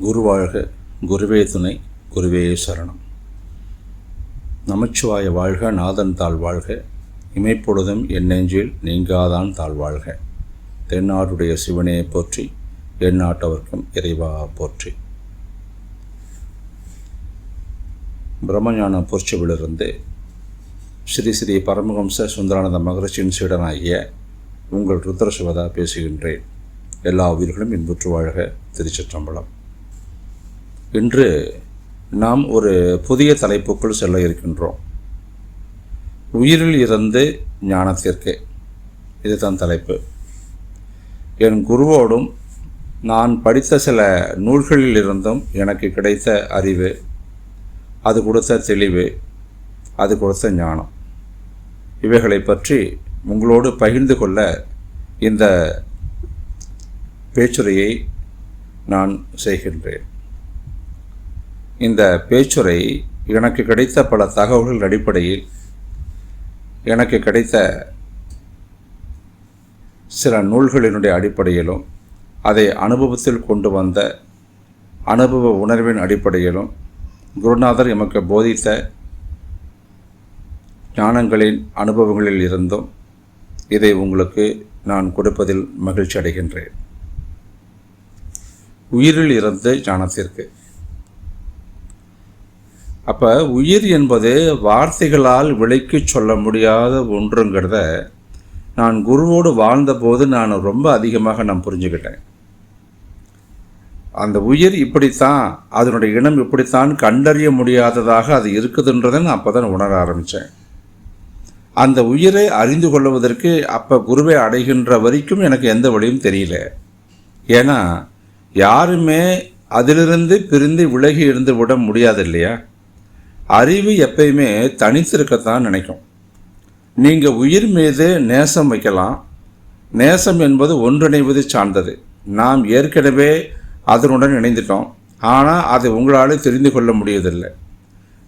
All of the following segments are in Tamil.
குருவாழ்க குருவே துணை குருவே சரணம். நமச்சிவாய வாழ்க நாதன் தாழ்வாழ்க இமைப்பொழுதும் என் நெஞ்சில் நீங்காதான் தாழ் வாழ்க. தென்னாடுடைய சிவனையை போற்றி எந்நாட்டவர்க்கும் இறைவா போற்றி. பிரம்மஞான பொற்சவிலிருந்து ஸ்ரீ ஸ்ரீ பரமஹம்ச சுந்தரானந்த மகரிஷியின் சீடனாகிய உங்கள் ருத்ரசிவதா பேசுகின்றேன். எல்லா உயிர்களும் இன்புற்று வாழ்க திருச்சிற்றம்பலம். இன்று நாம் ஒரு புதிய தலைப்புக்குள் செல்ல இருக்கின்றோம். உயிரில் இருந்து ஞானத்திற்கு. இதுதான் தலைப்பு. என் குருவோடும் நான் படித்த சில நூல்களில் இருந்தும் எனக்கு கிடைத்த அறிவு அது கொடுத்த தெளிவு அது கொடுத்த ஞானம். இவைகளை பற்றி உங்களோடு பகிர்ந்து கொள்ள இந்த பேச்சுரையை நான் செய்கின்றேன். இந்த பேச்சுரை எனக்கு கிடைத்த பல தகவல்கள் அடிப்படையில் எனக்கு கிடைத்த சில நூல்களினுடைய அடிப்படையிலும் அதை அனுபவத்தில் கொண்டு வந்த அனுபவ உணர்வின் அடிப்படையிலும் குருநாதர் எமக்கு போதித்த ஞானங்களின் அனுபவங்களில் இருந்தும் இதை உங்களுக்கு நான் கொடுப்பதில் மகிழ்ச்சி அடைகின்றேன். உயிரில் இருந்து ஞானத்திற்கு. அப்போ உயிர் என்பது வார்த்தைகளால் விலைக்கு சொல்ல முடியாத ஒன்றுங்கிறத நான் குருவோடு வாழ்ந்தபோது நான் ரொம்ப அதிகமாக நான் புரிஞ்சுக்கிட்டேன். அந்த உயிர் இப்படித்தான் அதனுடைய இனம் இப்படித்தான் கண்டறிய முடியாததாக அது இருக்குதுன்றதை நான் அப்போ தான் உணர ஆரம்பித்தேன் அந்த உயிரை அறிந்து கொள்வதற்கு அப்போ குருவை அடைகின்ற வரைக்கும் எனக்கு எந்த வழியும் தெரியல. ஏன்னா யாருமே அதிலிருந்து பிரிந்து விலகி இருந்து விட முடியாது இல்லையா அறிவு எப்பயுமே தனித்திருக்கத்தான் நினைக்கும். நீங்கள் உயிர் மீது நேசம் வைக்கலாம். நேசம் என்பது ஒன்றிணைவது சார்ந்தது. நாம் ஏற்கனவே அதனுடன் இணைந்துட்டோம். ஆனால் அதை உங்களால் தெரிந்து கொள்ள முடியதில்லை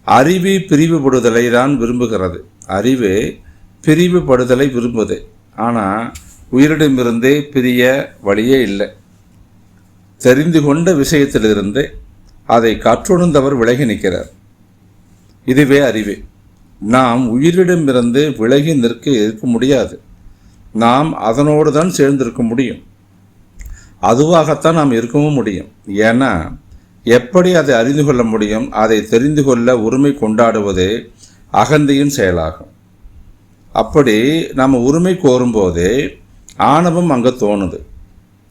அறிவு பிரிவுபடுதலை தான் விரும்புகிறது. அறிவு பிரிவுபடுதலை விரும்புது. ஆனால் உயிரிடமிருந்தே பிரிய வழியே இல்லை. தெரிந்து கொண்ட விஷயத்திலிருந்து அதை கற்றுணர்ந்தவர் விலகி நிற்கிறார். இதுவே அறிவு. நாம் உயிரிடமிருந்து விலகி நிற்க இருக்க முடியாது. நாம் அதனோடு தான் சேர்ந்திருக்க முடியும். அதுவாகத்தான் நாம் இருக்கவும் முடியும். ஏன்னா எப்படி அதை அறிந்து கொள்ள முடியும்? அதை தெரிந்து கொள்ள உரிமை கொண்டாடுவதே அகந்தையின் செயலாகும். அப்படி நம்ம உரிமை கோரும்போதே ஆணவம் அங்கே தோணுது.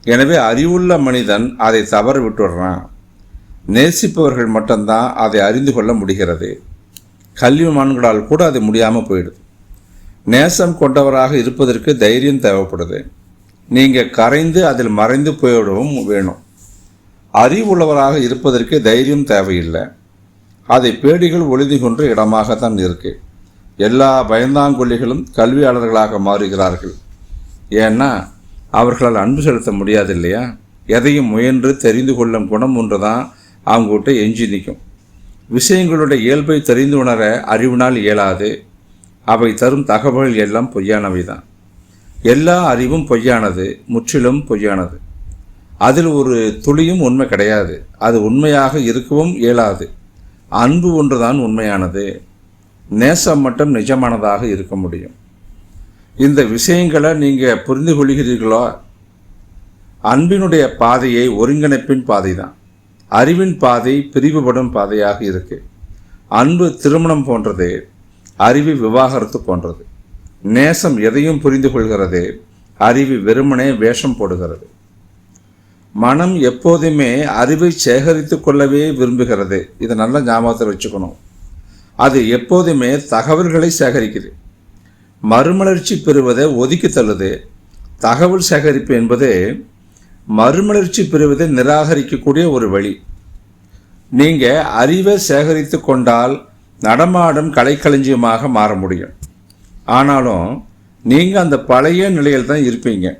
எனவே அறிவுள்ள மனிதன் அதை தவற விட்டுடுறான். நேசிப்பவர்கள் மட்டும்தான் அதை அறிந்து கொள்ள முடிகிறது. கல்விமான்களால் கூட அது முடியாமல் போயிடுது. நேசம் கொண்டவராக இருப்பதற்கு தைரியம் தேவைப்படுது. நீங்கள் கரைந்து அதில் மறைந்து போயிடவும் வேணும். அறிவுள்ளவராக இருப்பதற்கு தைரியம் தேவையில்லை. அதை பேடிகள் ஒளிந்து இடமாகத்தான் இருக்கு. எல்லா பயந்தாங்கொல்லிகளும் கல்வியாளர்களாக மாறுகிறார்கள். ஏன்னா அவர்களால் அன்பு செலுத்த முடியாது இல்லையா எதையும் முயன்று தெரிந்து கொள்ளும் குணம் ஒன்று தான் அவங்ககிட்ட எஞ்சி நிற்கும். விஷயங்களுடைய இயல்பை தெரிந்து உணர அறிவினால் இயலாது. அவை தரும் தகவல்கள் எல்லாம் பொய்யானவை தான் எல்லா அறிவும் பொய்யானது முற்றிலும் பொய்யானது. அதில் ஒரு துளியும் உண்மை கிடையாது. அது உண்மையாக இருக்கவும் இயலாது. அன்பு ஒன்றுதான் உண்மையானது. நேசம் மட்டும் நிஜமானதாக இருக்க முடியும். இந்த விஷயங்களை நீங்கள் புரிந்து கொள்கிறீர்களோ? அன்பினுடைய பாதையை ஒருங்கிணைப்பின் பாதை தான் அறிவின் பாதை பிரிவுபடும் பாதையாக இருக்கு. அன்பு திருமணம் போன்றது அறிவு விவாகரத்து போன்றது. நேசம் எதையும் புரிந்து கொள்கிறது அறிவு வெறுமனே வேஷம் போடுகிறது. மனம் எப்போதுமே அறிவை சேகரித்து கொள்ளவே விரும்புகிறது. இதை நல்ல ஞாபகத்தில் வச்சுக்கணும். அது எப்போதுமே தகவல்களை சேகரிக்குது. மறுமலர்ச்சி பெறுவதை ஒதுக்கி தள்ளுது. தகவல் சேகரிப்பு என்பது மறுமலர்ச்சி பெறுவதை நிராகரிக்கக்கூடிய ஒரு வழி. நீங்கள் அறிவை சேகரித்து கொண்டால் நடமாடும் கலைக்களஞ்சியமாக மாற முடியும். ஆனாலும் நீங்கள் அந்த பழைய நிலையில் தான் இருப்பீங்க.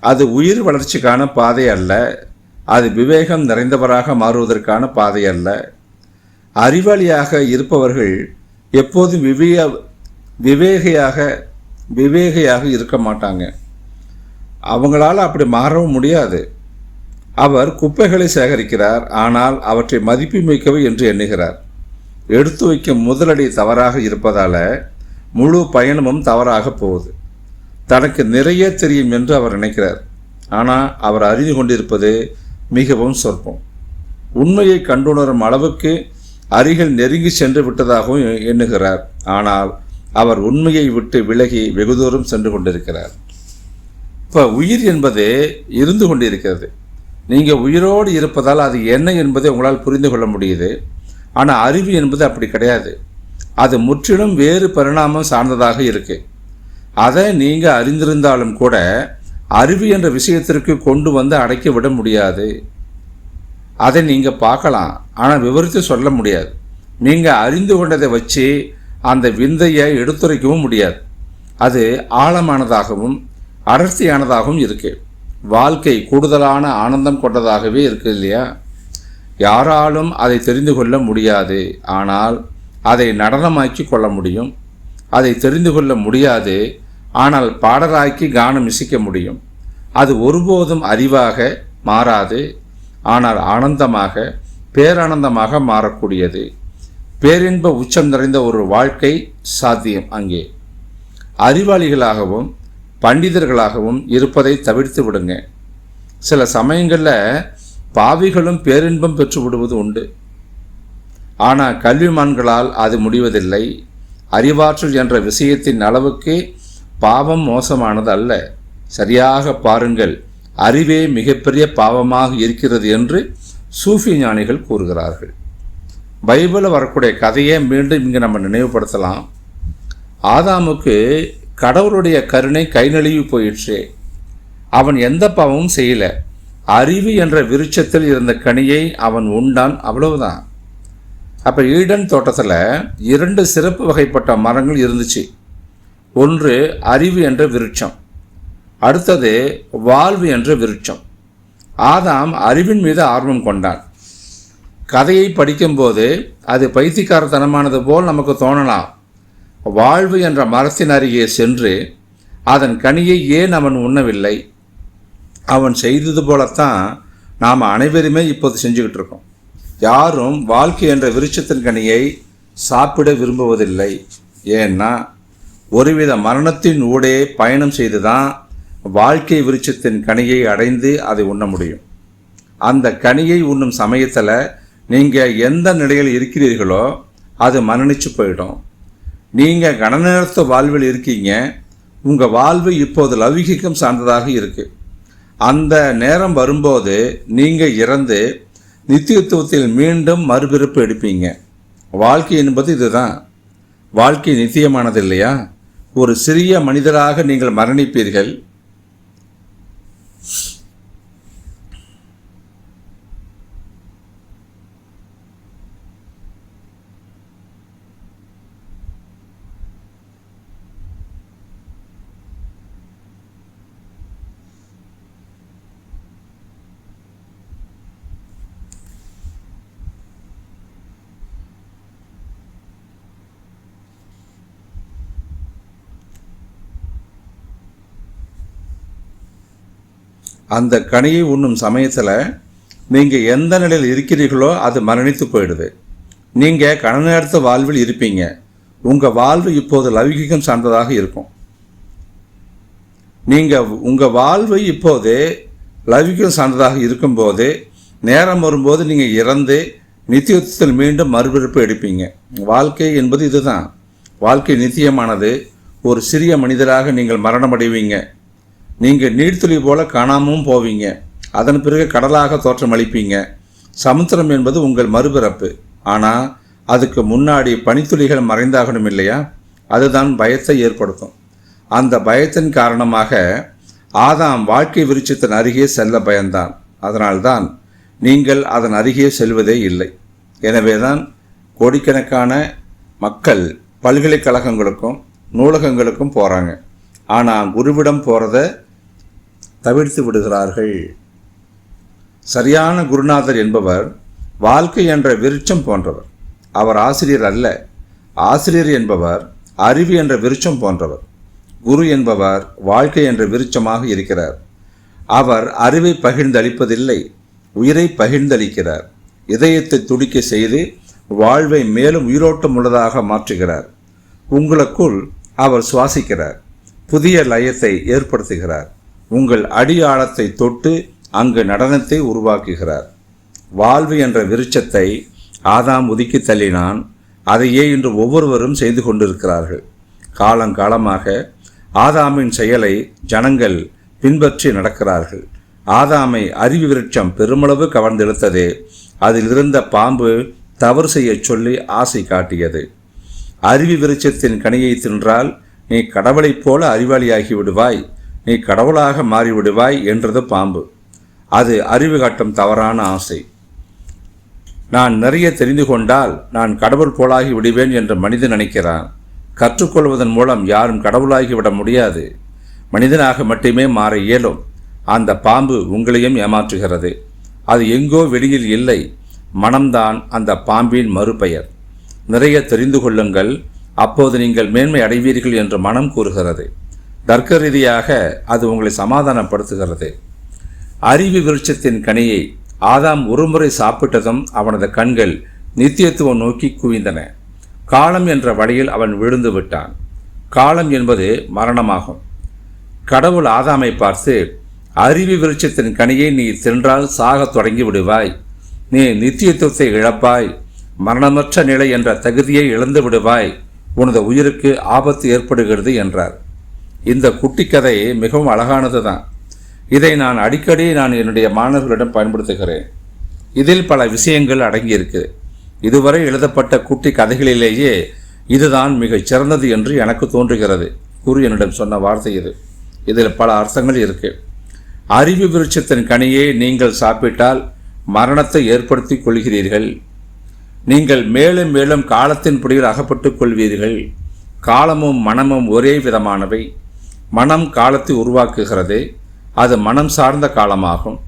அது உயிர் வளர்ச்சிக்கான பாதை அல்ல. அது விவேகம் நிறைந்தவராக மாறுவதற்கான பாதை அல்ல. அறிவாளியாக இருப்பவர்கள் எப்போதும் விவேக விவேகையாக விவேகையாக இருக்க மாட்டாங்க. அவங்களால் அப்படி மாறவும் முடியாது. அவர் குப்பைகளை சேகரிக்கிறார். ஆனால் அவற்றை மதிப்புமிக்கவை என்று எண்ணுகிறார். எடுத்து வைக்கும் முதலடி தவறாக இருப்பதால் முழு பயணமும் தவறாக போகுது. தனக்கு நிறைய தெரியும் என்று அவர் நினைக்கிறார். ஆனால் அவர் அறிந்து கொண்டிருப்பது மிகவும் சொற்பம். உண்மையை கண்டுணரும் அளவுக்கு அருகில் நெருங்கி சென்று விட்டதாகவும் எண்ணுகிறார். ஆனால் அவர் உண்மையை விட்டு விலகி வெகு தூரம் சென்று கொண்டிருக்கிறார். இப்போ உயிர் என்பது இருந்து கொண்டிருக்கிறது. நீங்கள் உயிரோடு இருப்பதால் அது என்ன என்பதை உங்களால் புரிந்து கொள்ள முடியுது. ஆனால் அறிவு என்பது அப்படி கிடையாது. அது முற்றிலும் வேறு பரிணாமம் சார்ந்ததாக இருக்கு. அதை நீங்கள் அறிந்திருந்தாலும் கூட அறிவு என்ற விஷயத்திற்கு கொண்டு வந்து அடைக்க விட முடியாது. அதை நீங்கள் பார்க்கலாம். ஆனால் விவரித்து சொல்ல முடியாது. நீங்கள் அறிந்து கொண்டதை வச்சு அந்த விந்தையை எடுத்துரைக்கவும் முடியாது. அது ஆழமானதாகவும் அடர்த்தியானதாகவும் இருக்கு. வாழ்க்கை கூடுதலான ஆனந்தம் கொண்டதாகவே இருக்கு இல்லையா? யாராலும் அதை தெரிந்து கொள்ள முடியாது. ஆனால் அதை நடனமாக்கி கொள்ள முடியும். அதை தெரிந்து கொள்ள முடியாது. ஆனால் பாடலாக்கி கானம் இசைக்க முடியும். அது ஒருபோதும் அறிவாக மாறாது. ஆனால் ஆனந்தமாக பேரானந்தமாக மாறக்கூடியது. பேரின்ப உச்சம் நிறைந்த ஒரு வாழ்க்கை சாத்தியம் அங்கே. அறிவாளிகளாகவும் பண்டிதர்களாகவும் இருப்பதை தவிர்த்து விடுங்க. சில சமயங்களில் பாவிகளும் பேரின்பம் பெற்று விடுவது உண்டு. ஆனால் கல்விமான்களால் அது முடிவதில்லை. அறிவாற்றல் என்ற விஷயத்தின் அளவுக்கு பாவம் மோசமானது அல்ல. சரியாக பாருங்கள் அறிவே மிகப்பெரிய பாவமாக இருக்கிறது என்று சூஃபி ஞானிகள் கூறுகிறார்கள். பைபிளில் வரக்கூடிய கதையை மீண்டும் இங்கே நம்ம நினைவுபடுத்தலாம். ஆதாமுக்கு கடவுளுடைய கருணை கை நழுவி போயிற்று அவன் எந்த பாவமும் செய்யலை. அறிவு என்ற விருட்சத்தில் இருந்த கனியை அவன் உண்டான் அவ்வளவுதான். அப்போ ஈடன் தோட்டத்தில் இரண்டு சிறப்பு வகைப்பட்ட மரங்கள் இருந்துச்சு. ஒன்று அறிவு என்ற விருட்சம். அடுத்தது வாழ்வு என்ற விருட்சம். ஆதாம் அறிவின் மீது ஆர்வம் கொண்டான். கதையை படிக்கும்போது அது பைத்தியக்காரத்தனமானது போல் நமக்கு தோணலாம். வாழ்வு என்ற மரத்தின் அருகே சென்று அதன் கனியை ஏன் அவன் உண்ணவில்லை? அவன் செய்தது போலத்தான் நாம் அனைவருமே இப்போது செஞ்சுக்கிட்டு இருக்கோம். யாரும் வாழ்க்கை என்ற விருட்சத்தின் கனியை சாப்பிட விரும்புவதில்லை. ஏன்னா ஒருவித மரணத்தின் ஊடே பயணம் செய்து தான் வாழ்க்கை விருட்சத்தின் கனியை அடைந்து அதை உண்ண முடியும். அந்த கனியை உண்ணும் சமயத்தில் நீங்கள் எந்த நிலையில் இருக்கிறீர்களோ அது மரணிச்சு போயிடும். நீங்கள் கணநேரத்து வாழ்வில் இருக்கீங்க உங்கள் வாழ்வு இப்போது லௌகிகம் சார்ந்ததாக இருக்குது அந்த நேரம் வரும்போது நீங்கள் இறந்து நித்தியத்துவத்தில் மீண்டும் மறுபிறப்பு எடுப்பீங்க. வாழ்க்கை என்பது இதுதான். வாழ்க்கை நித்தியமானது இல்லையா? ஒரு சிறிய மனிதராக நீங்கள் மரணிப்பீர்கள். அந்த கனியை உண்ணும் சமயத்தில் நீங்கள் எந்த நிலையில் இருக்கிறீர்களோ அது மரணித்து போயிடுது. நீங்கள் கணநேரத்து வாழ்வில் இருப்பீங்க. உங்கள் வாழ்வு இப்போது லௌகிகம் சார்ந்ததாக இருக்கும். நீங்கள் உங்கள் வாழ்வு இப்போது லௌகிகம் சார்ந்ததாக இருக்கும்போது நேரம் வரும்போது நீங்கள் இறந்து நித்தியத்தில் மீண்டும் மறுபிறப்பு எடுப்பீங்க. வாழ்க்கை என்பது இதுதான். வாழ்க்கை நித்தியமானது. ஒரு சிறிய மனிதராக நீங்கள் மரணமடைவீங்க. நீங்கள் நீர்த்துளி போல காணாமலும் போவீங்க. அதன் பிறகு கடலாக தோற்றமளிப்பீங்க சமுத்திரம் என்பது உங்கள் மறுபிறப்பு. ஆனால் அதுக்கு முன்னாடி பனித்துளிகள் மறைந்தாகணும் இல்லையா? அதுதான் பயத்தை ஏற்படுத்தும். அந்த பயத்தின் காரணமாக ஆதாம் வாழ்க்கை விருட்சத்தின் அருகே செல்ல பயந்தான். அதனால்தான் நீங்கள் அதன் அருகே செல்வதே இல்லை. எனவேதான் கோடிக்கணக்கான மக்கள் பல்கலைக்கழகங்களுக்கும் நூலகங்களுக்கும் போகிறாங்க ஆனால் குருவிடம் போகிறத தவிர்த்து விடுகிறார்கள். சரியான குருநாதர் என்பவர் வாழ்க்கை என்ற விருட்சம் போன்றவர். அவர் ஆசிரியர் அல்ல. ஆசிரியர் என்பவர் அறிவு என்ற விருட்சம் போன்றவர். குரு என்பவர் வாழ்க்கை என்ற விருட்சமாக இருக்கிறார். அவர் அறிவை பகிர்ந்தளிப்பதில்லை உயிரை பகிர்ந்தளிக்கிறார். இதயத்தை துடிக்க செய்து வாழ்வை மேலும் உயிரோட்டம் உள்ளதாக மாற்றுகிறார். உங்களுக்குள் அவர் சுவாசிக்கிறார். புதிய லயத்தை ஏற்படுத்துகிறார். உங்கள் அடியாளத்தை தொட்டு அங்கு நடனத்தை உருவாக்குகிறார். வாழ்வு என்ற விருட்சத்தை ஆதாம் ஒதுக்கி தள்ளினான். அதையே இன்று ஒவ்வொருவரும் செய்து கொண்டிருக்கிறார்கள். காலங்காலமாக ஆதாமின் செயலை ஜனங்கள் பின்பற்றி நடக்கிறார்கள். ஆதாமை அறிவு விருட்சம் பெருமளவு கவர்ந்தெடுத்தது. அதில் இருந்த பாம்பு தவறு செய்யச் சொல்லி ஆசை காட்டியது. அறிவு விருட்சத்தின் கனியை தின்றால் நீ கடவுளைப் போல அறிவாளியாகி விடுவாய். நீ கடவுளாக மாறிவிடுவாய் என்றது பாம்பு. அது அறிவு காட்டும் தவறான ஆசை. நான் நிறைய தெரிந்து கொண்டால் நான் கடவுள் போலாகி விடுவேன் என்று மனிதன் நினைக்கிறான். கற்றுக்கொள்வதன் மூலம் யாரும் கடவுளாகி விட முடியாது. மனிதனாக மட்டுமே மாற இயலும். அந்த பாம்பு உங்களையும் ஏமாற்றுகிறது. அது எங்கோ வெளியில் இல்லை. மனம்தான் அந்த பாம்பின் மறுபெயர். நிறைய தெரிந்து கொள்ளுங்கள். அப்போது நீங்கள் மேன்மை அடைவீர்கள் என்று மனம் கூறுகிறது. தர்க்க ரீதியாக அது உங்களை சமாதானப்படுத்துகிறது. அறிவு விருட்சத்தின் கனியை ஆதாம் ஒருமுறை சாப்பிட்டதும் அவனது கண்கள் நித்தியத்துவம் நோக்கி குவிந்தன. காலம் என்ற வழியில் அவன் விழுந்து விட்டான். காலம் என்பது மரணமாகும். கடவுள் ஆதாமை பார்த்து அறிவு விருட்சத்தின் கனியை நீ சென்றால் சாகத் தொடங்கி விடுவாய். நீ நித்தியத்துவத்தை இழப்பாய். மரணமற்ற நிலை என்ற தகுதியை இழந்து விடுவாய். உனது உயிருக்கு ஆபத்து ஏற்படுகிறது என்றார். இந்த குட்டி கதை மிகவும் அழகானது தான் இதை நான் அடிக்கடி நான் என்னுடைய மாணவர்களிடம் பயன்படுத்துகிறேன். இதில் பல விஷயங்கள் அடங்கியிருக்கு. இதுவரை எழுதப்பட்ட குட்டி கதைகளிலேயே இதுதான் மிகச் சிறந்தது என்று எனக்கு தோன்றுகிறது குரு என்னிடம் சொன்ன வார்த்தை இது. இதில் பல அர்த்தங்கள் இருக்கு. அறிவு விருட்சத்தின் கனியை நீங்கள் சாப்பிட்டால் மரணத்தை ஏற்படுத்திக் கொள்கிறீர்கள். நீங்கள் மேலும் மேலும் காலத்தின் பிடியில் அகப்பட்டுக் கொள்வீர்கள். காலமும் மனமும் ஒரே விதமானவை. மனம் காலத்தை உருவாக்குகிறது அது மனம் சார்ந்த காலமாகும்.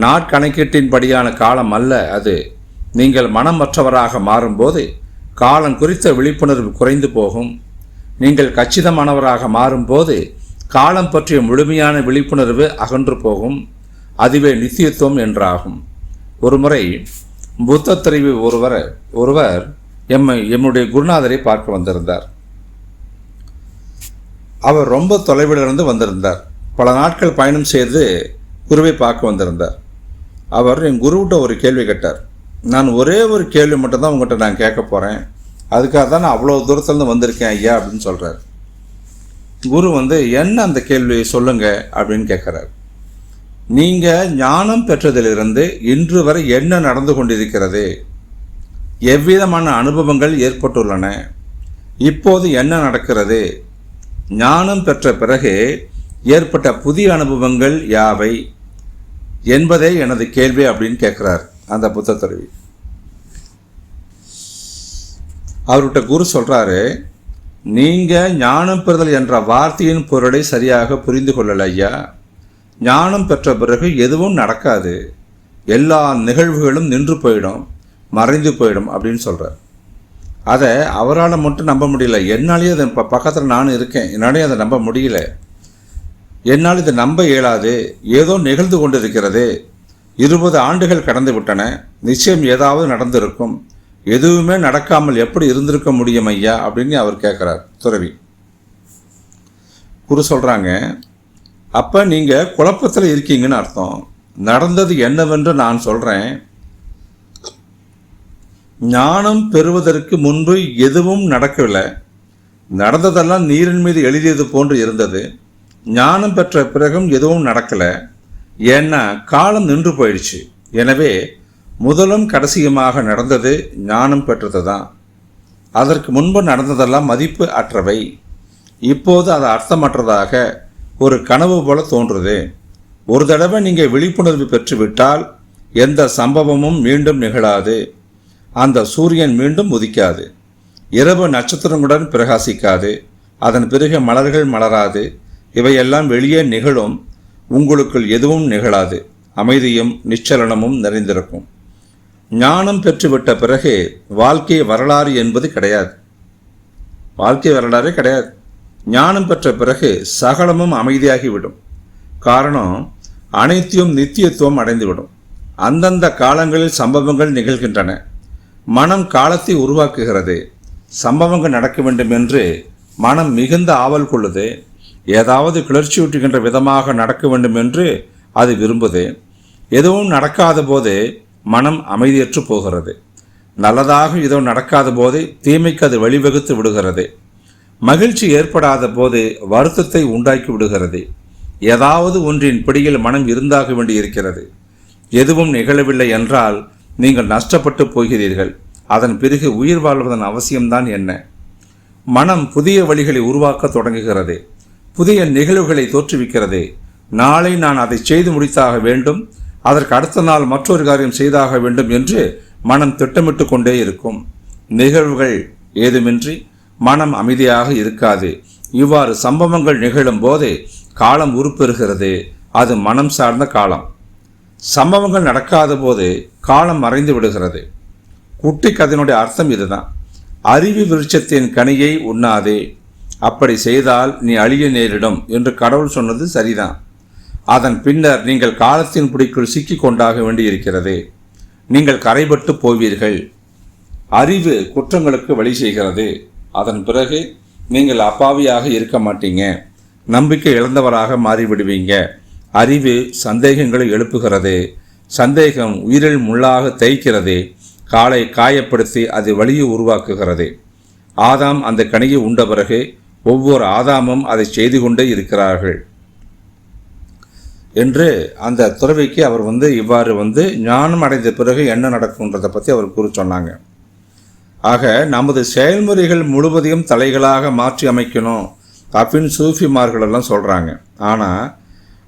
நாட்கணக்கீட்டின்படியான காலம் அல்ல அது. நீங்கள் மனமற்றவராக மாறும்போது காலம் குறித்த விழிப்புணர்வு குறைந்து போகும். நீங்கள் கச்சிதமானவராக மாறும்போது காலம் பற்றிய முழுமையான விழிப்புணர்வு அகன்று போகும். அதுவே நித்தியத்துவம் என்றாகும். ஒருமுறை புத்த தெரிவு ஒருவர் ஒருவர் எம்மை எம்முடைய குருநாதரை பார்க்க வந்திருந்தார். அவர் ரொம்ப தொலைவிலிருந்து வந்திருந்தார். பல நாட்கள் பயணம் செய்து குருவை பார்க்க வந்திருந்தார். அவர் என் குருவிட்ட ஒரு கேள்வி கேட்டார். நான் ஒரே ஒரு கேள்வி மட்டும்தான் உங்கள்கிட்ட நான் கேட்க போகிறேன் அதுக்காக தான் நான் அவ்வளோ தூரத்துலேருந்து வந்திருக்கேன் ஐயா அப்படின்னு சொல்கிறார் குரு வந்து என்ன அந்த கேள்வி? சொல்லுங்க அப்படின்னு கேட்குறார். நீங்கள் ஞானம் பெற்றதிலிருந்து இன்று வரை என்ன நடந்து கொண்டிருக்கிறது? எவ்விதமான அனுபவங்கள் ஏற்பட்டுள்ளன? இப்போது என்ன நடக்கிறது? ஞானம் பெற்ற பிறகு ஏற்பட்ட புதிய அனுபவங்கள் யாவை என்பதே எனது கேள்வி அப்படின்னு கேட்குறார் அந்த புத்த துறவி. அவர்கிட்ட குரு சொல்கிறாரு நீங்கள் ஞானம் பெறுதல் என்ற வார்த்தையின் பொருளை சரியாக புரிந்து கொள்ளலை ஐயா. ஞானம் பெற்ற பிறகு எதுவும் நடக்காது. எல்லா நிகழ்வுகளும் நின்று போயிடும் மறைந்து போயிடும் அப்படின்னு சொல்கிறார் அதை அவரால் மட்டும் நம்ப முடியல. என்னாலேயே அதை இப்போ பக்கத்தில் நானும் இருக்கேன். என்னாலேயும் அதை நம்ப முடியல. என்னால் இதை நம்ப இயலாது. ஏதோ நிகழ்ந்து கொண்டிருக்கிறது. இருபது ஆண்டுகள் கடந்து விட்டன. நிச்சயம் ஏதாவது நடந்திருக்கும். எதுவுமே நடக்காமல் எப்படி இருந்திருக்க முடியும் ஐயா? அப்படின்னு அவர் கேட்குறார் துறவி. குரு சொல்கிறாங்க அப்போ நீங்கள் குழப்பத்தில் இருக்கீங்கன்னு அர்த்தம். நடந்தது என்னவென்று நான் சொல்கிறேன் ஞானம் பெறுவதற்கு முன்பு எதுவும் நடக்கவில்லை. நடந்ததெல்லாம் நீரின் மீது எழுதியது போன்று இருந்தது. ஞானம் பெற்ற பிறகும் எதுவும் நடக்கலை. ஏன்னா காலம் நின்று போயிடுச்சு. எனவே முதலும் கடைசியுமாக நடந்தது ஞானம் பெற்றது தான் அதற்கு முன்பு நடந்ததெல்லாம் மதிப்பு அற்றவை. இப்போது அது அர்த்தமற்றதாக ஒரு கனவு போல தோன்றுது. ஒரு தடவை நீங்கள் விழிப்புணர்வு பெற்றுவிட்டால் எந்த சம்பவமும் மீண்டும் நிகழாது. அந்த சூரியன் மீண்டும் உதிக்காது. இரவு நட்சத்திரங்களுடன் பிரகாசிக்காது. அதன் பிறகு மலர்கள் மலராது. இவையெல்லாம் வெளியே நிகழும். உங்களுக்குள் எதுவும் நிகழாது. அமைதியும் நிச்சலனமும் நிறைந்திருக்கும். ஞானம் பெற்றுவிட்ட பிறகு வாழ்க்கை வரலாறு என்பது கிடையாது. வாழ்க்கை வரலாறே கிடையாது. ஞானம் பெற்ற பிறகு சகலமும் அமைதியாகிவிடும். காரணம் அனைத்தையும் நித்தியத்துவம் அடைந்துவிடும். அந்தந்த காலங்களில் சம்பவங்கள் நிகழ்கின்றன. மனம் காலத்தை உருவாக்குகிறது. சம்பவங்கள் நடக்க வேண்டும் என்று மனம் மிகுந்த ஆவல் கொள்ளுது. ஏதாவது கிளர்ச்சியூட்டுகின்ற விதமாக நடக்க வேண்டும் என்று அது விரும்புது. எதுவும் நடக்காத போது மனம் அமைதியற்று போகிறது. நல்லதாக ஏதோ நடக்காத போது தீமைக்கு அது வழிவகுத்து விடுகிறது. மகிழ்ச்சி ஏற்படாத போது வருத்தத்தை உண்டாக்கி விடுகிறது. ஏதாவது ஒன்றின் பிடியில் மனம் இருந்தாக வேண்டியிருக்கிறது. எதுவும் நிகழவில்லை என்றால் நீங்கள் நஷ்டப்பட்டு போகிறீர்கள். அதன் பிறகு உயிர் வாழ்வதன் அவசியம்தான் என்ன? மனம் புதிய வழிகளை உருவாக்க தொடங்குகிறது. புதிய நிகழ்வுகளை தோற்றுவிக்கிறது. நாளை நான் அதை செய்து முடித்தாக வேண்டும். அதற்கு அடுத்த நாள் மற்றொரு காரியம் செய்தாக வேண்டும் என்று மனம் திட்டமிட்டு கொண்டே இருக்கும். நிகழ்வுகள் ஏதுமின்றி மனம் அமைதியாக இருக்காது. இவ்வாறு சம்பவங்கள் நிகழும் போது காலம் உருப்பெறுகிறது. அது மனம் சார்ந்த காலம். சம்பவங்கள் நடக்காத போது காலம் மறைந்து விடுகிறது. குட்டி கதையினுடைய அர்த்தம் இதுதான். அறிவு விருட்சத்தின் கனியை உண்ணாதே. அப்படி செய்தால் நீ அழிய நேரிடும் என்று கடவுள் சொன்னது சரிதான். அதன் பின்னர் நீங்கள் காலத்தின் பிடிக்குள் சிக்கிக் கொண்டாக வேண்டியிருக்கிறது. நீங்கள் கரைபட்டு போவீர்கள். அறிவு குற்றங்களுக்கு வழி செய்கிறது. அதன் பிறகு நீங்கள் அப்பாவியாக இருக்க மாட்டீங்க. நம்பிக்கை இழந்தவராக மாறிவிடுவீங்க. அறிவு சந்தேகங்களை எழுப்புகிறது. சந்தேகம் உயிரில் முள்ளாக தேய்க்கிறது. காலை காயப்படுத்தி அது வழியை உருவாக்குகிறது. ஆதாம் அந்த கனியை உண்ட பிறகு ஒவ்வொரு ஆதாமும் அதை செய்து கொண்டே இருக்கிறார்கள். என்று அந்த துறவிக்கு அவர் வந்து இவ்வாறு வந்து ஞானம் அடைந்த பிறகு என்ன நடக்கும்ன்றதை பற்றி அவர் கூறி சொன்னாங்க. ஆக நமது செயல்முறைகள் முழுவதையும் தலைகளாக மாற்றி அமைக்கணும் அப்படின்னு சூஃபிமார்கள் எல்லாம் சொல்கிறாங்க ஆனால்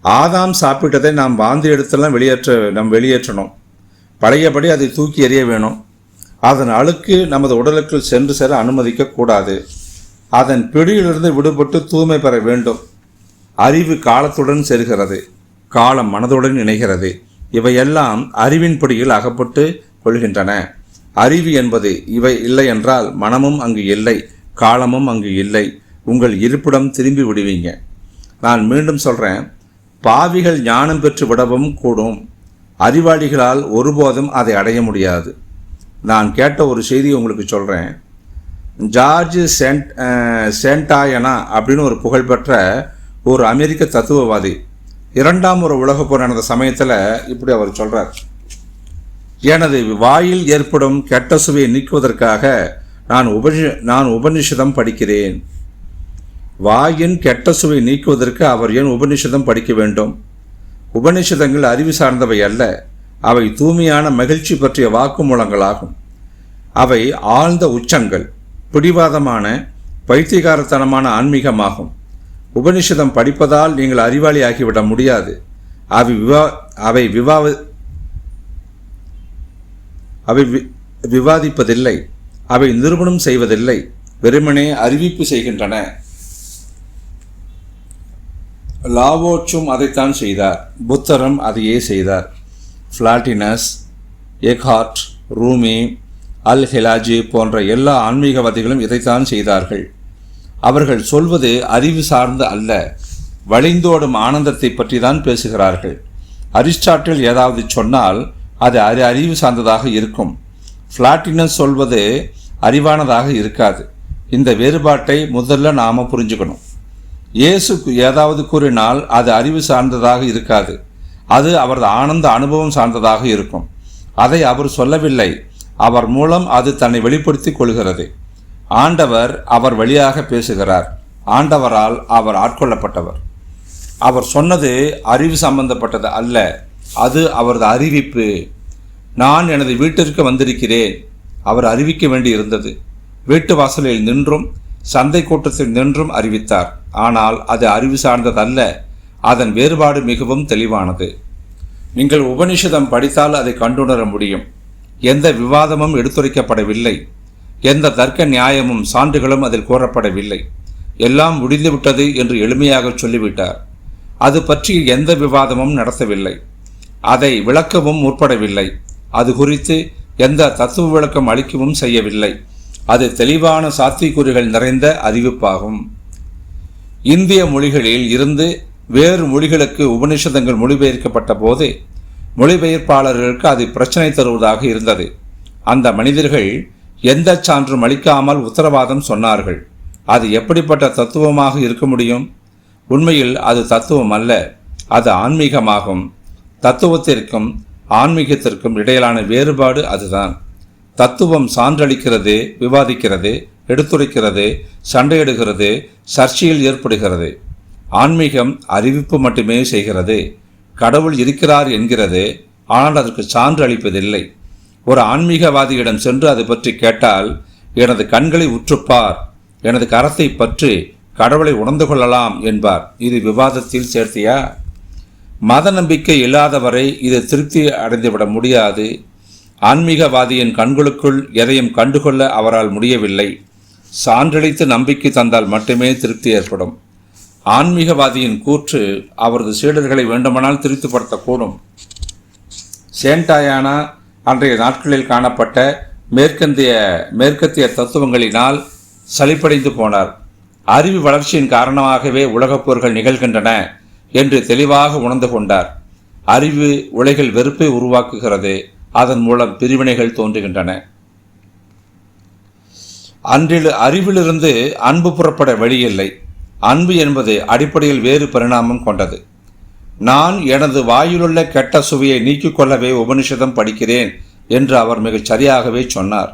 ஆதாம் சாப்பிட்டதை நாம் வாந்தி எடுத்தெல்லாம் வெளியேற்ற நம் வெளியேற்றணும். பழையபடி அதை தூக்கி எறிய வேணும். அதன் அழுக்கு நமது உடலுக்குள் சென்று சேர அனுமதிக்கக்கூடாது அதன் பிடியிலிருந்து விடுபட்டு தூய்மை பெற வேண்டும். அறிவு காலத்துடன் செல்கிறது. காலம் மனதுடன் இணைகிறது. இவையெல்லாம் அறிவின் பிடியில் அகப்பட்டு கொள்கின்றன. அறிவு என்பது இவை இல்லை என்றால் மனமும் அங்கு இல்லை காலமும் அங்கு இல்லை. உங்கள் இருப்பிடம் திரும்பி விடுவீங்க. நான் மீண்டும் சொல்கிறேன் பாவிகள் ஞானம் பெற்று விடவும் கூடும். அறிவாளிகளால் ஒருபோதும் அதை அடைய முடியாது. நான் கேட்ட ஒரு செய்தி உங்களுக்கு சொல்கிறேன் ஜார்ஜ் சென்ட் சென்டாயனா அப்படின்னு ஒரு புகழ்பெற்ற ஒரு அமெரிக்க தத்துவவாதி இரண்டாம் ஒரு உலகப் போர் நடந்த சமயத்தில் இப்படி அவர் சொல்கிறார் எனது வாயில் ஏற்படும் கெட்ட சுவையை நீக்குவதற்காக நான் உபனி நான் உபநிஷதம் படிக்கிறேன். வாயின் கெட்ட சுவை நீக்குவதற்கு அவர் ஏன் உபனிஷதம் படிக்க வேண்டும்? உபனிஷதங்கள் அறிவு சார்ந்தவை அல்ல அவை தூய்மையான மகிழ்ச்சி பற்றிய வாக்குமூலங்களாகும். அவை ஆழ்ந்த உச்சங்கள் பிடிவாதமான பைத்தியகாரத்தனமான ஆன்மீகமாகும். உபனிஷதம் படிப்பதால் நீங்கள் அறிவாளி ஆகிவிட முடியாது. அவை விவா அவை விவாவ அவை வி- விவாதிப்பதில்லை. அவை நிரூபணம் செய்வதில்லை. வெறுமனே அறிவிப்பு செய்கின்றன. லாவோச்சும் அதைத்தான் செய்தார். புத்தரும் அதையே செய்தார். ஃப்ளாட்டினஸ் எக்ஹார்ட் ரூமி அல் ஹெலாஜி போன்ற எல்லா ஆன்மீகவாதிகளும் இதைத்தான் செய்தார்கள். அவர்கள் சொல்வது அறிவு சார்ந்த அல்ல வழிந்தோடும் ஆனந்தத்தை பற்றி தான் பேசுகிறார்கள். அரிஸ்டாட்டில் ஏதாவது சொன்னால் அது அறி அறிவு சார்ந்ததாக இருக்கும். ஃப்ளாட்டினஸ் சொல்வது அறிவானதாக இருக்காது. இந்த வேறுபாட்டை முதல்ல நாம் புரிஞ்சுக்கணும். இயேசு ஏதாவது கூறினால் அது அறிவு சார்ந்ததாக இருக்காது. அது அவரது ஆனந்த அனுபவம் சார்ந்ததாக இருக்கும். அதை அவர் சொல்லவில்லை. அவர் மூலம் அது தன்னை வெளிப்படுத்திக் கொள்கிறது. ஆண்டவர் அவர் வழியாக பேசுகிறார். ஆண்டவரால் அவர் ஆட்கொள்ளப்பட்டவர். அவர் சொன்னது அறிவு சம்பந்தப்பட்டது அல்ல. அது அவரது அறிவிப்பு. நான் எனது வீட்டிற்கு வந்திருக்கிறேன். அவர் அறிவிக்க வேண்டி இருந்தது வீட்டு வாசலில் நின்றும் சந்தை கூட்டத்தில் நின்றும் அறிவித்தார். ஆனால் அது அறிவு சார்ந்ததல்ல. அதன் வேறுபாடு மிகவும் தெளிவானது. நீங்கள் உபனிஷதம் படித்தால் அதை கண்டுணர முடியும். எந்த விவாதமும் எடுத்துரைக்கப்படவில்லை. எந்த தர்க்க நியாயமும் சான்றுகளும் அதில் கூறப்படவில்லை. எல்லாம் முடிந்துவிட்டது என்று எளிமையாக சொல்லிவிட்டார். அது பற்றி எந்த விவாதமும் நடத்தவில்லை. அதை விளக்கவும் முற்படவில்லை. அது குறித்து எந்த தத்துவ விளக்கம் அளிக்கவும் செய்யவில்லை. அது தெளிவான சாத்தியக்கூறுகள் நிறைந்த அறிவிப்பாகும். இந்திய மொழிகளில் இருந்து வேறு மொழிகளுக்கு உபனிஷதங்கள் மொழிபெயர்க்கப்பட்ட போது மொழிபெயர்ப்பாளர்களுக்கு அது பிரச்சனை தருவதாக இருந்தது. அந்த மனிதர்கள் எந்த சான்றும் அளிக்காமல் உத்தரவாதம் சொன்னார்கள். அது எப்படிப்பட்ட தத்துவமாக இருக்க முடியும்? உண்மையில் அது தத்துவம் அல்ல அது ஆன்மீகமாகும். தத்துவத்திற்கும் ஆன்மீகத்திற்கும் இடையிலான வேறுபாடு அதுதான். தத்துவம் சான்றளிக்கிறது விவாதிக்கிறது எடுத்துரைக்கிறது சண்டையிடுகிறது சர்ச்சையில் ஏற்படுகிறது. ஆன்மீகம் அறிவிப்பு மட்டுமே செய்கிறது. கடவுள் இருக்கிறார் என்கிறது ஆனால் அதற்கு சான்று அளிப்பதில்லை. ஒரு ஆன்மீகவாதியிடம் சென்று அது பற்றி கேட்டால் எனது கண்களை உற்றுப்பார் எனது கரத்தை பற்றி கடவுளை உணர்ந்து கொள்ளலாம் என்பார். இது விவாதத்தில் சேர்த்தியா? மத நம்பிக்கை இல்லாதவரை இது திருப்தி அடைந்துவிட முடியாது. ஆன்மீகவாதியின் கண்களுக்குள் எதையும் கண்டுகொள்ள அவரால் முடியவில்லை. சான்றளித்து நம்பிக்கை தந்தால் மட்டுமே திருப்தி ஏற்படும். ஆன்மீகவாதியின் கூற்று அவரது சீடர்களை வேண்டுமானால் திருப்திப்படுத்தக்கூடும். சேண்டாயானா அன்றைய நாட்களில் காணப்பட்ட மேற்கந்திய மேற்கத்திய தத்துவங்களினால் சலிப்படைந்து போனார். அறிவு வளர்ச்சியின் காரணமாகவே உலகப் போர்கள் நிகழ்கின்றன என்று தெளிவாக உணர்ந்து கொண்டார். அறிவு உலகில் வெறுப்பை உருவாக்குகிறது. அதன் மூலம் பிரிவினைகள் தோன்றுகின்றன. அன்றில் அறிவிலிருந்து அன்பு புறப்பட வழியில்லை. அன்பு என்பது அடிப்படையில் வேறு பரிணாமம் கொண்டது. நான் எனது வாயிலுள்ள கெட்ட சுவையை நீக்கிக் கொள்ளவே உபனிஷதம் படிக்கிறேன் என்று அவர் மிகச் சரியாகவே சொன்னார்.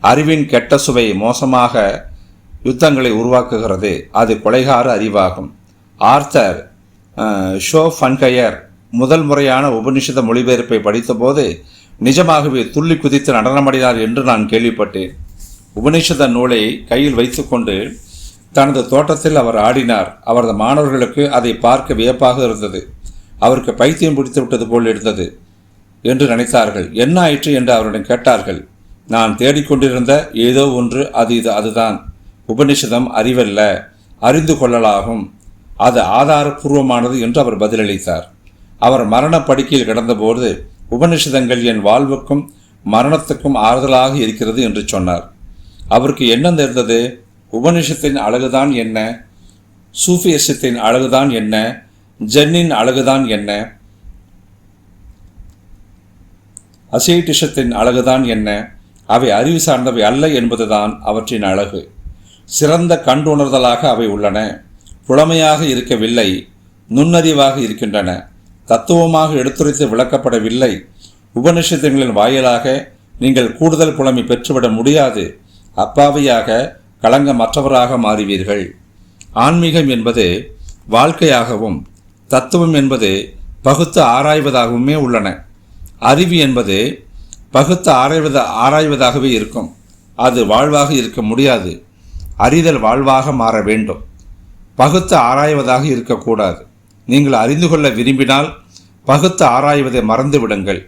அறிவின் கெட்ட சுவை மோசமாக யுத்தங்களை உருவாக்குகிறது. அது கொலைகார அறிவாகும். ஆர்த்தர் ஷோ ஃபன்கயர் முதல் முறையான உபனிஷத மொழிபெயர்ப்பை படித்தபோது நிஜமாகவே துள்ளி குதித்து நடனமடைந்தார் என்று நான் கேள்விப்பட்டேன். உபனிஷத நூலை கையில் வைத்துக்கொண்டு தனது தோட்டத்தில் அவர் ஆடினார். அவரது மாணவர்களுக்கு அதை பார்க்க வியப்பாக இருந்தது. அவருக்கு பைத்தியம் பிடித்து விட்டது போல் இருந்தது என்று நினைத்தார்கள். என்ன ஆயிற்று? என்று அவரிடம் கேட்டார்கள். நான் தேடிக்கொண்டிருந்த ஏதோ ஒன்று. அது இது அதுதான். உபனிஷதம் அறிவல்ல. அறிந்து கொள்ளலாகும். அது ஆதாரபூர்வமானது என்று அவர் பதிலளித்தார். அவர் மரண படுக்கையில் கிடந்தபோது உபனிஷதங்கள் என் வாழ்வுக்கும் மரணத்துக்கும் ஆறுதலாக இருக்கிறது என்று சொன்னார். அவருக்கு என்ன தெரிந்தது உபனிஷத்தின் அழகுதான் என்ன? சூஃபியசத்தின் அழகுதான் என்ன? ஜென்னின் அழகுதான் என்ன? அசைட்டிஷத்தின் அழகுதான் என்ன? அவை அறிவு சார்ந்தவை அல்ல என்பதுதான் அவற்றின் அழகு. சிறந்த கண்டுணர்தலாக அவை உள்ளன. புலமையாக இருக்கவில்லை நுண்ணறிவாக இருக்கின்றன. தத்துவமாக எடுத்துரைத்து விளக்கப்படவில்லை. உபனிஷத்துகளின் வாயிலாக நீங்கள் கூடுதல் புலமை பெற்றுவிட முடியாது. அப்பாவியாக களங்கமற்றவராக மாறுவீர்கள். ஆன்மீகம் என்பது வாழ்க்கையாகவும் தத்துவம் என்பது பகுத்து ஆராய்வதாகவுமே உள்ளன. அறிவு என்பது பகுத்து ஆராய்வத ஆராய்வதாகவே இருக்கும். அது வாழ்வாக இருக்க முடியாது. அறிதல் வாழ்வாக மாற வேண்டும். பகுத்து ஆராய்வதாக இருக்கக்கூடாது. நீங்கள் அறிந்து கொள்ள விரும்பினால் பகுத்து ஆராய்வதை மறந்து விடுங்கள்.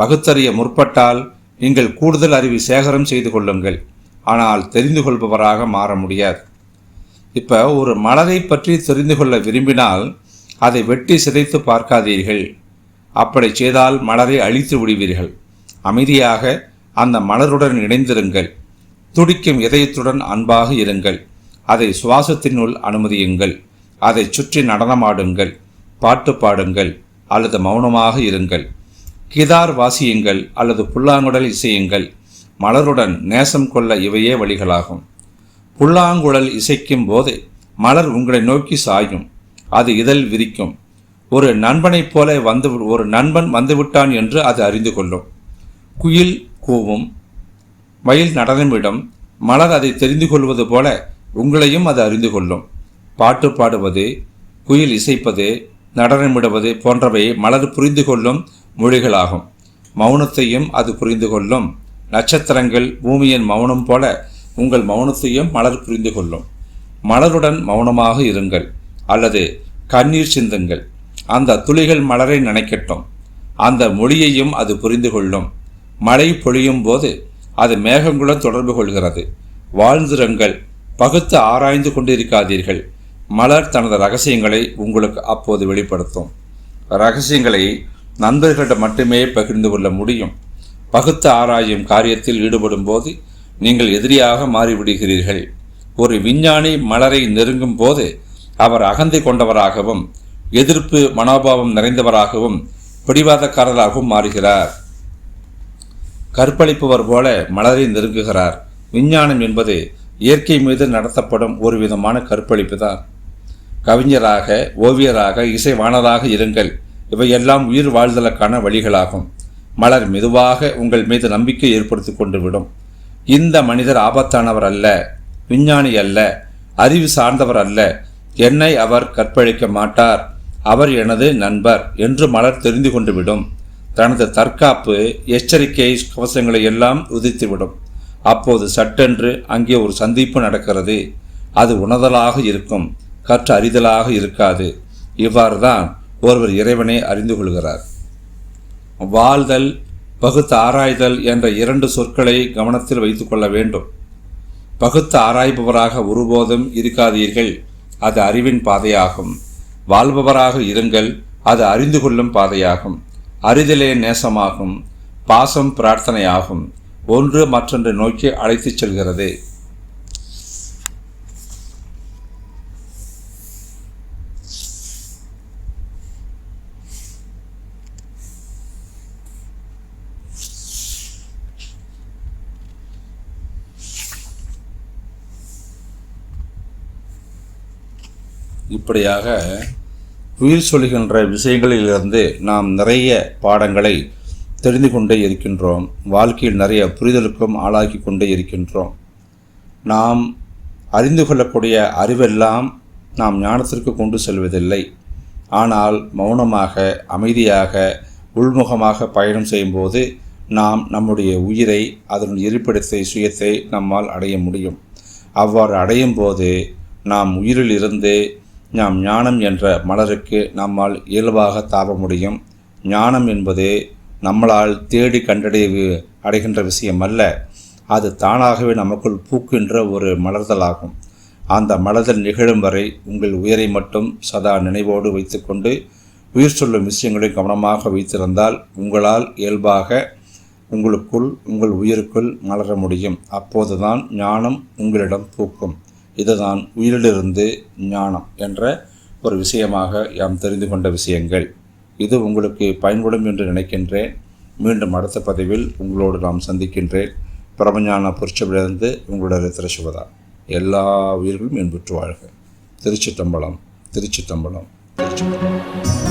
பகுத்தறிய முற்பட்டால் நீங்கள் கூடுதல் அறிவு சேகரம் செய்து கொள்ளுங்கள். ஆனால் தெரிந்து கொள்பவராக மாற முடியாது. இப்போ ஒரு மலரை பற்றி தெரிந்து கொள்ள விரும்பினால் அதை வெட்டி சிதைத்து பார்க்காதீர்கள். அப்படி செய்தால் மலரை அழித்து விடுவீர்கள். அமைதியாக அந்த மலருடன் இணைந்திருங்கள். துடிக்கும் இதயத்துடன் அன்பாக இருங்கள். அதை சுவாசத்தினுள் அனுமதியுங்கள். அதை சுற்றி நடனமாடுங்கள். பாட்டு பாடுங்கள். அல்லது மௌனமாக இருங்கள். கிதார் வாசியுங்கள் அல்லது புல்லாங்குடல் இசையுங்கள். மலருடன் நேசம் கொள்ள இவையே வழிகளாகும். புல்லாங்குழல் இசைக்கும் போது மலர் உங்களை நோக்கி சாயும். அது இதழ் விரிக்கும். ஒரு நண்பனைப் போல வந்து ஒரு நண்பன் வந்துவிட்டான் என்று அது அறிந்து கொள்ளும். குயில் கூவும். மயில் நடனமிடும் மலர் அதை தெரிந்து கொள்வது போல உங்களையும் அது அறிந்து கொள்ளும். பாட்டு பாடுவது குயில் இசைப்பது நடனமிடுவது போன்றவை மலர் புரிந்து கொள்ளும் மொழிகளாகும். மௌனத்தையும் அது புரிந்து கொள்ளும் நட்சத்திரங்கள் பூமியின் மௌனம் போல உங்கள் மௌனத்தையும் மலர் புரிந்து கொள்ளும் மலருடன் மௌனமாக இருங்கள் அல்லது கண்ணீர் சிந்துங்கள். அந்த துளிகள் மலரை நினைக்கட்டும். அந்த மொழியையும் அது புரிந்து கொள்ளும் மழை பொழியும் போது அது மேகங்களுடன் தொடர்பு கொள்கிறது. வாழ்ந்திருங்கள். பகுத்து ஆராய்ந்து கொண்டிருக்காதீர்கள். மலர் தனது ரகசியங்களை உங்களுக்கு அப்போது வெளிப்படுத்தும். ரகசியங்களை நண்பர்களிடம் மட்டுமே பகிர்ந்து கொள்ள முடியும். பகுத்து ஆராயும் காரியத்தில் ஈடுபடும் போது நீங்கள் எதிரியாக மாறிவிடுகிறீர்கள். ஒரு விஞ்ஞானி மலரை நெருங்கும் போது அவர் அகந்தை கொண்டவராகவும் எதிர்ப்பு மனோபாவம் நிறைந்தவராகவும் பிடிவாதக்காரராகவும் மாறுகிறார். கற்பழிப்பவர் போல மலரை நெருங்குகிறார். விஞ்ஞானம் என்பது இயற்கை மீது நடத்தப்படும் ஒரு விதமான கற்பழிப்பு தான். கவிஞராக ஓவியராக இசைவாணராக இருங்கள். இவையெல்லாம் உயிர் வாழ்தலுக்கான வழிகளாகும். மலர் மெதுவாக உங்கள் மீது நம்பிக்கை ஏற்படுத்தி கொண்டு விடும் இந்த மனிதர் ஆபத்தானவர் அல்ல விஞ்ஞானி அல்ல அறிவு சார்ந்தவர் அல்ல. என்னை அவர் கற்பழிக்க மாட்டார். அவர் எனது நண்பர் என்று மலர் தெரிந்து கொண்டு விடும் தனது தற்காப்பு எச்சரிக்கை கவசங்களை எல்லாம் உதித்துவிடும். அப்போது சட்டென்று அங்கே ஒரு சந்திப்பு நடக்கிறது. அது உணர்தலாக இருக்கும். கற்று அறிதலாக இருக்காது. இவ்வாறு தான் ஒருவர் இறைவனை அறிந்து கொள்கிறார். வாழ்தல் பகுத்து ஆராய்தல் என்ற இரண்டு சொற்களை கவனத்தில் வைத்து கொள்ள வேண்டும். பகுத்து ஆராய்பவராக ஒருபோதும் இருக்காதீர்கள் அது அறிவின் பாதையாகும். வாழ்பவராக இருங்கள் அது அறிந்து கொள்ளும் பாதையாகும். அறிதலே நேசமாகும் பாசம் பிரார்த்தனையாகும். ஒன்று மற்றொன்று நோக்கி அழைத்துச் செல்கிறது. இப்படியாக உயிர் சொல்கின்ற விஷயங்களிலிருந்து நாம் நிறைய பாடங்களை தெரிந்து கொண்டே இருக்கின்றோம். வாழ்க்கையில் நிறைய புரிதலுக்கும் ஆளாக்கி கொண்டே இருக்கின்றோம். நாம் அறிந்து கொள்ளக்கூடிய அறிவெல்லாம் நாம் ஞானத்திற்கு கொண்டு செல்வதில்லை. ஆனால் மௌனமாக அமைதியாக உள்முகமாக பயணம் செய்யும்போது நாம் நம்முடைய உயிரை அதன் இருப்பிடத்தை சுயத்தை நம்மால் அடைய முடியும். அவ்வாறு அடையும் போது நாம் உயிரில் இருந்து நாம் ஞானம் என்ற மலருக்கு நம்மால் இயல்பாக தாவ முடியும். ஞானம் என்பது நம்மளால் தேடி கண்டடைய அடைகின்ற விஷயம் அல்ல அது தானாகவே நமக்குள் பூக்கின்ற ஒரு மலர்தலாகும். அந்த மலர்தல் நிகழும் வரை உங்கள் உயிரை மட்டும் சதா நினைவோடு வைத்துக்கொண்டு உயிர் சொல்லும் விஷயங்களை கவனமாக வைத்திருந்தால் உங்களால் இயல்பாக உங்களுக்குள் உங்கள் உயிருக்குள் மலர முடியும். அப்போதுதான் ஞானம் உங்களிடம் பூக்கும். இதுதான் உயிரிலிருந்து ஞானம் என்ற ஒரு விஷயமாக யாம் தெரிந்து கொண்ட விஷயங்கள். இது உங்களுக்கு பயன்படும் என்று நினைக்கின்றேன். மீண்டும் அடுத்த பதிவில் உங்களோடு நாம் சந்திக்கின்றேன். பிரபஞான புருஷவிலிருந்து உங்களுடைய திருசுவதா எல்லா உயிர்களும் என்புற்று வாழ்க. திருச்சிட்டம்பலம் திருச்சிட்டம்பலம் திருச்சிட்டம்பலம்